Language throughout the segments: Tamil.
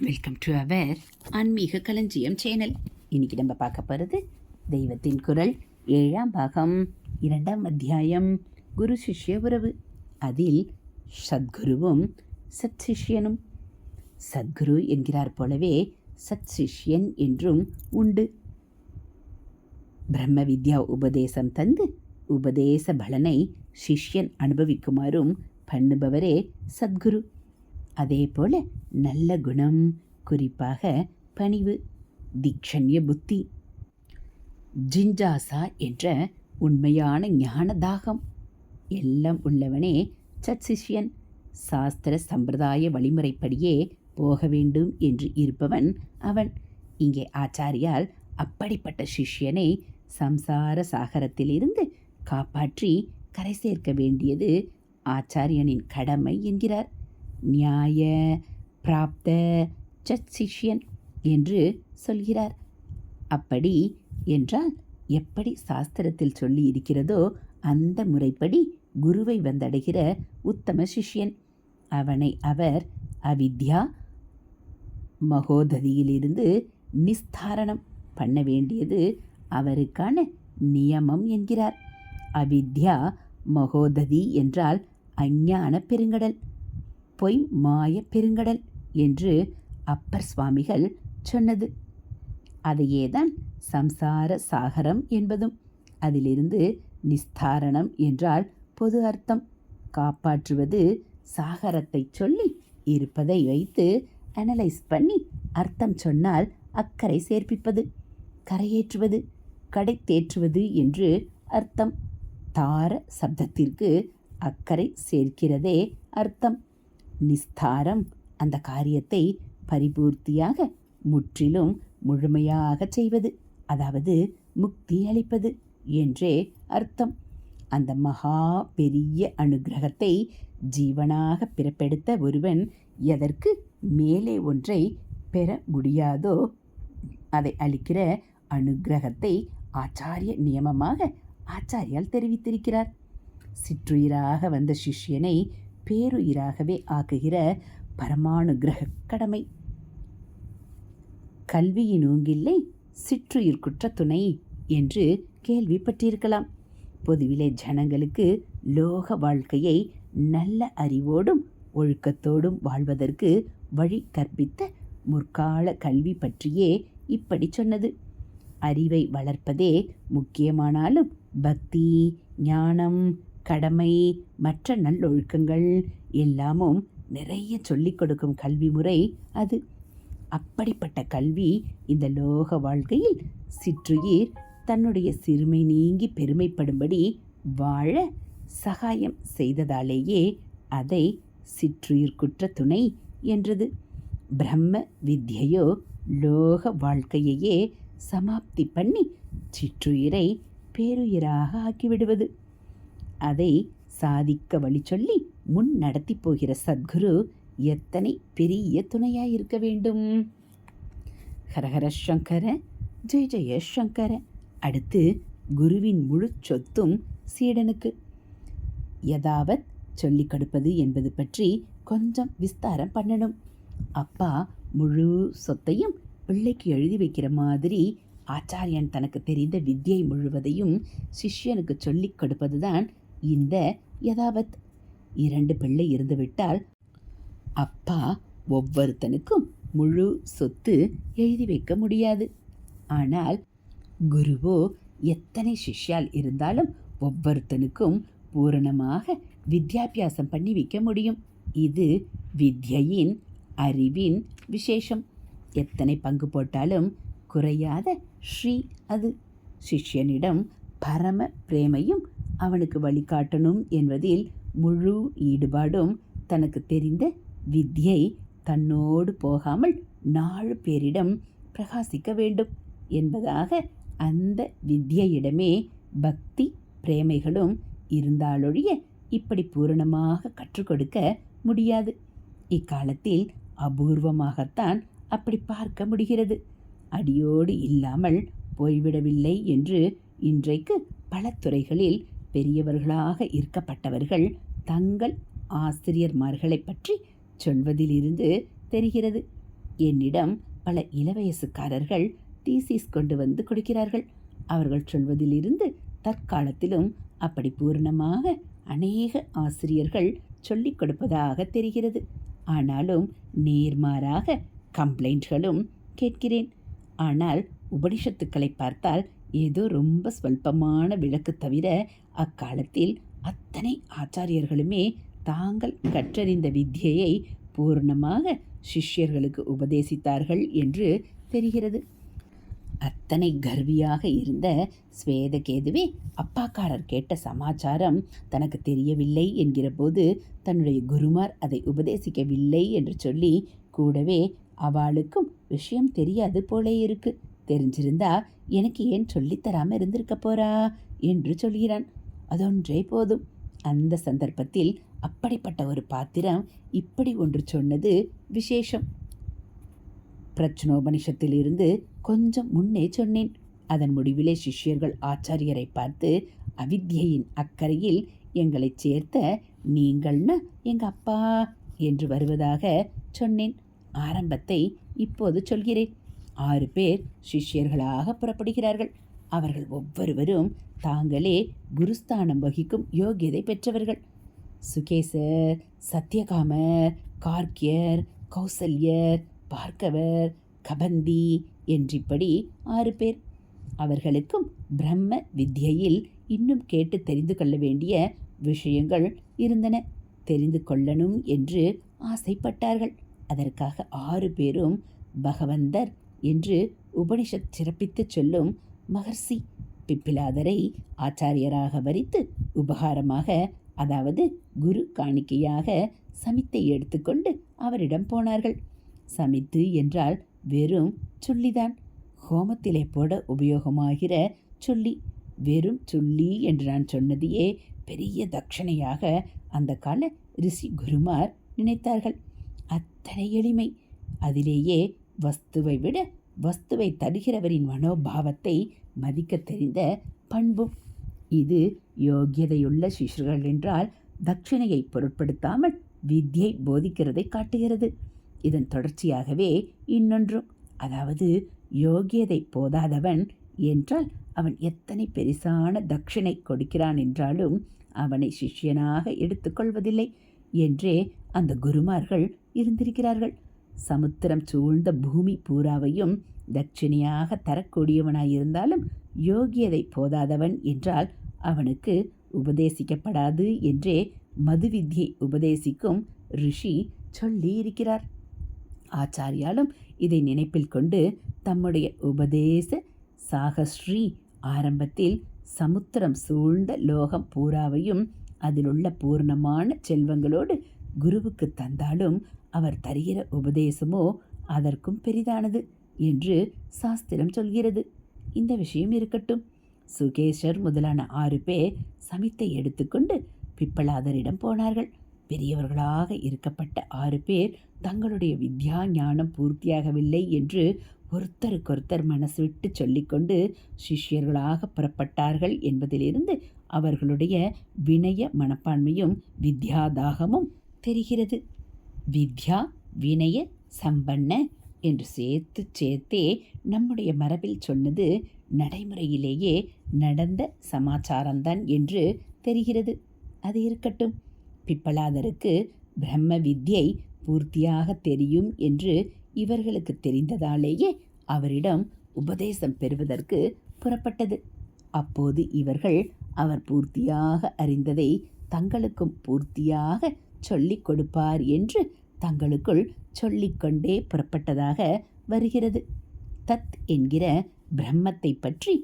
வெல்கம் டு அவர் ஆன்மீக களஞ்சியம் சேனல் இன்னைக்கு நம்ம பார்க்க போகிறது தெய்வத்தின் குரல் ஏழாம் பாகம் இரண்டாம் அத்தியாயம் குரு சிஷ்ய உறவு. அதில் சத்குருவும் சத் சிஷ்யனும் சத்குரு என்கிறார் போலவே சத் சிஷ்யன் என்றும் உண்டு. பிரம்ம வித்யா உபதேசம் தந்து உபதேச பலனை சிஷ்யன் அனுபவிக்குமாறும் பண்ணுபவரே சத்குரு. அதே போல நல்ல குணம் குறிப்பாக பணிவு தீக்ஷண்ய புத்தி. ஜிஞ்சாசா என்ற உண்மையான ஞான தாகம். எல்லாம் உள்ளவனே சத்சிஷ்யன் சாஸ்திர சம்பிரதாய வழிமுறைப்படியே போக வேண்டும் என்று இருப்பவன் அவன். இங்கே ஆச்சாரியால் அப்படிப்பட்ட சிஷ்யனை சம்சார சாகரத்திலிருந்து காப்பாற்றி கரை சேர்க்க வேண்டியது ஆச்சாரியனின் கடமை என்கிறார். நியாய பிராப்த சத் சிஷ்யன் என்று சொல்கிறார். அப்படி என்றால் எப்படி சாஸ்திரத்தில் சொல்லி இருக்கிறதோ அந்த முறைப்படி குருவை வந்தடைகிற உத்தம சிஷ்யன். அவனை அவர் அவித்யா மகோததியிலிருந்து நிஸ்தாரணம் பண்ண வேண்டியது அவருக்கான நியமம் என்கிறார். அவித்யா மகோததி என்றால் அஞ்ஞான பெருங்கடல். பொய் மாய பெருங்கடல் என்று அப்பர் சுவாமிகள் சொன்னது. அதையேதான் சம்சார சாகரம் என்பதும் அதிலிருந்து நிஸ்தாரணம் என்றால் பொது அர்த்தம். காப்பாற்றுவது சாகரத்தை சொல்லி இருப்பதை வைத்து அனலைஸ் பண்ணி அர்த்தம் சொன்னால் அக்கறை சேர்ப்பிப்பது கரையேற்றுவது கடை தேற்றுவது என்று அர்த்தம். தார சப்தத்திற்கு அக்கறை சேர்க்கிறதே அர்த்தம். நிஸ்தாரம் அந்த காரியத்தை பரிபூர்த்தியாக முற்றிலும் முழுமையாக செய்வது அதாவது முக்தி அளிப்பது என்றே அர்த்தம். அந்த மகா பெரிய அனுகிரகத்தை ஜீவனாக பிறப்பெடுத்த ஒருவன் எதற்கு மேலே ஒன்றை பெற முடியாதோ அதை அளிக்கிற அனுகிரகத்தை ஆச்சாரிய நியமமாக ஆச்சாரியால் தெரிவித்திருக்கிறார். சிற்றுயிராக வந்த சிஷ்யனை பேருயிராகவே ஆக்குகிற பரமானுகிரக கடமை. கல்வியின் ஊங்கில்லை சிற்றுயிர் குற்ற துணை என்று கேள்விப்பட்டிருக்கலாம். பொதுவிலே ஜனங்களுக்கு லோக வாழ்க்கையை நல்ல அறிவோடும் ஒழுக்கத்தோடும் வாழ்வதற்கு வழி கற்பித்த முற்கால கல்வி பற்றியே இப்படி சொன்னது. அறிவை வளர்ப்பதே முக்கியமானாலும் பக்தி ஞானம் கடமை மற்ற நல்லொழுக்கங்கள் எல்லாமும் நிறைய சொல்லிக் கொடுக்கும் கல்வி முறை அது. அப்படிப்பட்ட கல்வி இந்த லோக வாழ்க்கையில் சிற்றுயிர் தன்னுடைய சிறுமை நீங்கி பெருமைப்படும்படி வாழ சகாயம் செய்ததாலேயே அதை சிற்றுயிர் குற்ற துணை என்றது. பிரம்ம வித்யையோ லோக வாழ்க்கையையே சமாப்தி பண்ணி சிற்றுயிரை பேருயிராக ஆக்கிவிடுவது. அதை சாதிக்க வழி சொல்லி முன் நடத்தி போகிற சத்குரு எத்தனை பெரிய துணையாக இருக்க வேண்டும்? ஹரஹர சங்கர ஜெய ஜெய சங்கர. அடுத்து குருவின் முழு சொத்தும் சீடனுக்கு. எதாவத் சொல்லிக் கொடுப்பது என்பது பற்றி கொஞ்சம் விஸ்தாரம் பண்ணணும். அப்பா முழு சொத்தையும் பிள்ளைக்கு எழுதி வைக்கிற மாதிரி ஆச்சாரியன் தனக்கு தெரிந்த வித்யை முழுவதையும் சிஷ்யனுக்கு சொல்லிக் கொடுப்பதுதான் இந்த யதாவத். இரண்டு பிள்ளை இருந்துவிட்டால் அப்பா ஒவ்வொருத்தனுக்கும் முழு சொத்து எழுதி வைக்க முடியாது. ஆனால் குருவோ எத்தனை சிஷ்யால் இருந்தாலும் ஒவ்வொருத்தனுக்கும் பூரணமாக வித்யாபியாசம் பண்ணி வைக்க முடியும். இது வித்யின் அறிவின் விசேஷம். எத்தனை பங்கு போட்டாலும் குறையாத ஸ்ரீ அது. சிஷ்யனிடம் பரம பிரேமையும் அவனுக்கு வழிகாட்டணும் என்பதில் முழு ஈடுபாடும் தனக்கு தெரிந்த வித்யை தன்னோடு போகாமல் நாலு பேரிடம் பிரகாசிக்க வேண்டும் என்பதாக அந்த வித்யிடமே பக்தி பிரேமைகளும் இருந்தாலொழிய இப்படி பூரணமாக கற்றுக் கொடுக்க முடியாது. இக்காலத்தில் அபூர்வமாகத்தான் அப்படி பார்க்க முடிகிறது. அடியோடு இல்லாமல் போய்விடவில்லை என்று இன்றைக்கு பல துறைகளில் பெரியவர்களாக இருக்கப்பட்டவர்கள் தங்கள் ஆசிரியர்மார்களை பற்றி சொல்வதிலிருந்து தெரிகிறது. என்னிடம் பல இளவயசுக்காரர்கள் தீசிஸ் கொண்டு வந்து கொடுக்கிறார்கள். அவர்கள் சொல்வதிலிருந்து தற்காலத்திலும் அப்படி பூரணமாக அநேக ஆசிரியர்கள் சொல்லிக் கொடுப்பதாக தெரிகிறது. ஆனாலும் நேர்மாறாக கம்ப்ளைண்ட்களும் கேட்கிறேன். ஆனால் உபனிஷத்துக்களை பார்த்தால் ஏதோ ரொம்ப ஸ்வல்பமான விளக்கு தவிர அக்காலத்தில் அத்தனை ஆச்சாரியர்களுமே தாங்கள் கற்றறிந்த வித்தியையை பூர்ணமாக சிஷ்யர்களுக்கு உபதேசித்தார்கள் என்று தெரிகிறது. அத்தனை கர்வியாக இருந்த ஸ்வேதகேதுவே அப்பாக்காரர் கேட்ட சமாச்சாரம் தனக்கு தெரியவில்லை என்கிற போது தன்னுடைய குருமார் அதை உபதேசிக்கவில்லை என்று சொல்லி கூடவே அவளுக்கும் விஷயம் தெரியாது போலே இருக்கு. தெரிஞ்சிருந்தா எனக்கு ஏன் சொல்லித்தராம இருந்திருக்க போறா? என்று சொல்கிறான். அதொன்றே போதும். அந்த சந்தர்ப்பத்தில் அப்படிப்பட்ட ஒரு பாத்திரம் இப்படி ஒன்று சொன்னது விசேஷம். பிரச்சனோபனிஷத்திலிருந்து கொஞ்சம் முன்னே சொன்னேன். அதன் முடிவிலே சிஷ்யர்கள் ஆச்சாரியரை பார்த்து அவித்யையின் அக்கறையில் எங்களை சேர்த்த நீங்கள்னா எங்க அப்பா? என்று வருவதாக சொன்னேன். ஆரம்பத்தை இப்போது சொல்கிறேன். ஆறு பேர் சிஷ்யர்களாக புறப்படுகிறார்கள். அவர்கள் ஒவ்வொருவரும் தாங்களே குருஸ்தானம் வகிக்கும் யோகியதை பெற்றவர்கள். சுகேசர் சத்யகாமர் கார்கியர் கௌசல்யர் பார்க்கவர் கபந்தி என்றிப்படி ஆறு பேர். அவர்களுக்கும் பிரம்ம வித்யையில் இன்னும் கேட்டு தெரிந்து கொள்ள வேண்டிய விஷயங்கள் இருந்தன. தெரிந்து கொள்ளணும் என்று ஆசைப்பட்டார்கள். அதற்காக ஆறு பேரும் பகவந்தர் என்று உபனிஷத் சிறப்பித்து சொல்லும் மகர்ஷி பிப்பிலாதரை ஆச்சாரியராக வரித்து உபகாரமாக அதாவது குரு காணிக்கையாக சமித்தை எடுத்துக்கொண்டு அவரிடம் போனார்கள். சமித்து என்றால் வெறும் சொல்லிதான். ஹோமத்திலே போட உபயோகமாகிற சொல்லி வெறும் சொல்லி என்று நான் சொன்னதையே பெரிய தட்சணையாக அந்த கால ரிஷி குருமார் நினைத்தார்கள். அத்தனை எளிமை. அதிலேயே வஸ்துவை விட வஸ்துவை தருகிறவரின் மனோபாவத்தை மதிக்க தெரிந்த பண்பும் இது யோகியதையுள்ள சிஷ்யர்கள் என்றால் தட்சிணையை பொருட்படுத்தாமல் வித்யை போதிக்கிறதை காட்டுகிறது. இதன் தொடர்ச்சியாகவே இன்னொன்றும் அதாவது யோகியதை போதாதவன் என்றால் அவன் எத்தனை பெரிசான தட்சிணை கொடுக்கிறான் என்றாலும் அவனை சிஷ்யனாக எடுத்துக்கொள்வதில்லை என்றே அந்த குருமார்கள் இருந்திருக்கிறார்கள். சமுத்திரம் சூழ்ந்த பூமி பூராவையும் தட்சிணையாக தரக்கூடியவனாயிருந்தாலும் யோகியதை போதாதவன் என்றால் அவனுக்கு உபதேசிக்கப்படாது என்றே மதுவித்தியை உபதேசிக்கும் ரிஷி சொல்லி இருக்கிறார் ஆச்சாரியாலும் இதை நினைப்பில் கொண்டு தம்முடைய உபதேச சாகஸ்ரீ ஆரம்பத்தில் சமுத்திரம் சூழ்ந்த லோகம் பூராவையும் அதிலுள்ள பூர்ணமான செல்வங்களோடு குருவுக்கு தந்தாலும் அவர் தருகிற உபதேசமோ அதற்கும் பெரிதானது என்று சாஸ்திரம் சொல்கிறது. இந்த விஷயம் இருக்கட்டும். சுகேஷர் முதலான ஆறு பேர் சமித்தை எடுத்துக்கொண்டு பிப்பலாதரிடம் போனார்கள். பெரியவர்களாக இருக்கப்பட்ட ஆறு பேர் தங்களுடைய வித்யா ஞானம் பூர்த்தியாகவில்லை என்று ஒருத்தருக்கொருத்தர் மனசு விட்டு சொல்லிக்கொண்டு சிஷ்யர்களாக புறப்பட்டார்கள் என்பதிலிருந்து அவர்களுடைய வினய மனப்பான்மையும் வித்யாதாகமும் தெரிகிறது. வித்யா வினய சம்பண்ண என்று சேர்த்து சேர்த்தே நம்முடைய மரபில் சொன்னது நடைமுறையிலேயே நடந்த சமாச்சாரம்தான் என்று தெரிகிறது. அது இருக்கட்டும். பிப்பலாதருக்கு பிரம்ம வித்யை பூர்த்தியாக தெரியும் என்று இவர்களுக்கு தெரிந்ததாலேயே அவரிடம் உபதேசம் பெறுவதற்கு புறப்பட்டது. அப்போது இவர்கள் அவர் பூர்த்தியாக அறிந்ததை தங்களுக்கும் பூர்த்தியாக சொல்லிக் கொடுப்பார் என்று தங்களுக்குள் சொல்லிக்கொண்டே புறப்பட்டதாக வருகிறது. தத் என்கிற பிரம்மத்தை பற்றி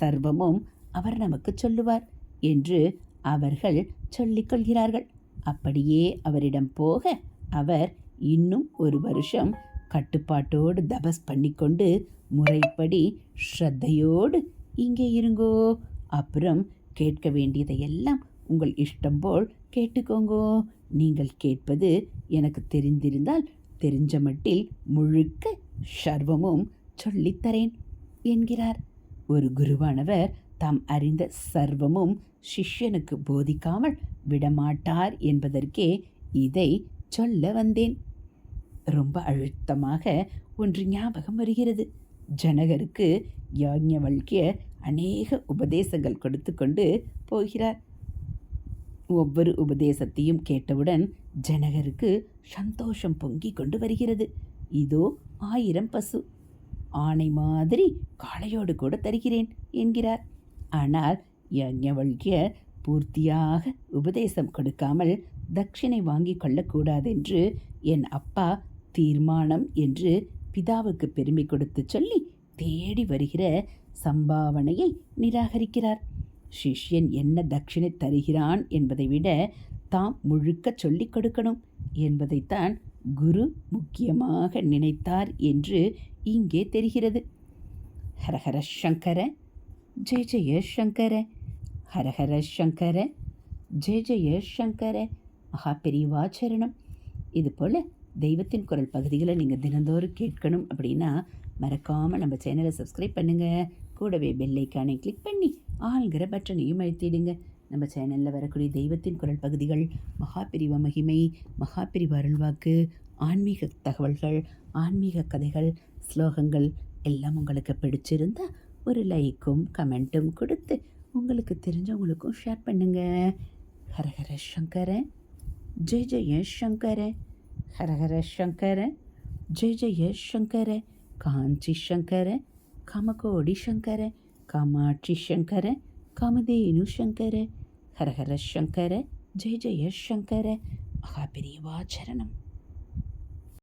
சர்வமும் அவர் நமக்கு சொல்லுவார் என்று அவர்கள் சொல்லிக் கொள்கிறார்கள். அப்படியே அவரிடம் போக அவர் இன்னும் ஒரு வருஷம் கட்டுப்பாட்டோடு தபஸ் பண்ணிக்கொண்டு முறைப்படி ஸ்ரத்தையோடு இங்கே இருங்கோ அப்புறம் கேட்க வேண்டியதையெல்லாம் உங்கள் இஷ்டம் போல் கேட்டுக்கோங்கோ நீங்கள் கேட்பது எனக்கு தெரிந்திருந்தால் தெரிஞ்ச மட்டில் முழுக்க சர்வமும் சொல்லித்தரேன் என்கிறார். ஒரு குருவானவர் தாம் அறிந்த சர்வமும் சிஷ்யனுக்கு போதிக்காமல் விடமாட்டார் என்பதற்கே இதை சொல்ல வந்தேன். ரொம்ப அழுத்தமாக ஒன்று ஞாபகம் வருகிறது. ஜனகருக்கு யாஜ்ஞவல்கிய அநேக உபதேசங்கள் கொடுத்து கொண்டு போகிறார். ஒவ்வொரு உபதேசத்தையும் கேட்டவுடன் ஜனகருக்கு சந்தோஷம் பொங்கி கொண்டு வருகிறது. இதோ ஆயிரம் பசு. ஆணை மாதிரி காளையோடு கூட தருகிறேன் என்கிறார். ஆனால் யஜ்ஞவல்கியர் பூர்த்தியாக உபதேசம் கொடுக்காமல் தட்சிணை வாங்கி கொள்ளக்கூடாதென்று என் அப்பா தீர்மானம் என்று பிதாவுக்கு பெருமை கொடுத்து சொல்லி தேடி வருகிற சம்பாவனையை நிராகரிக்கிறார். சிஷ்யன் என்ன தட்சிணை தருகிறான் என்பதை விட தாம் முழுக்க சொல்லிக் கொடுக்கணும் என்பதைத்தான் குரு முக்கியமாக நினைத்தார் என்று இங்கே தெரிகிறது. ஹரஹர சங்கர ஜெய ஜெய சங்கர ஹரஹர சங்கர ஜெய ஜெய சங்கர. மகா பெரியவாச்சரணம் இது போல் தெய்வத்தின் குரல் பகுதிகளை நீங்கள் தினந்தோறும் கேட்கணும் அப்படின்னா மறக்காமல் நம்ம சேனலை சப்ஸ்கிரைப் பண்ணுங்கள் கூடவே பெல்லைக்கானை கிளிக் பண்ணி ஆள்கிற பட்டனையும் அழுத்திடுங்க நம்ம சேனலில் வரக்கூடிய தெய்வத்தின் குரல் பகுதிகள் மகாபிரிவ மகிமை மகாபிரிவ அருள்வாக்கு ஆன்மீக தகவல்கள் ஆன்மீக கதைகள் ஸ்லோகங்கள் எல்லாம் உங்களுக்கு பிடிச்சிருந்தா ஒரு லைக்கும் கமெண்ட்டும் கொடுத்து உங்களுக்கு தெரிஞ்சவங்களுக்கும் ஷேர் பண்ணுங்க. ஹரஹர சங்கர ஜெய ஜெய சங்கர ஹரஹர சங்கர ஜெய ஜெய சங்கர காஞ்சி சங்கர காமகோடி சங்கர காமாட்சி சங்கர காமதேனு சங்கர ஹரஹர சங்கர ஜெய ஜெய சங்கர மகாபெரியவாச்சரணம்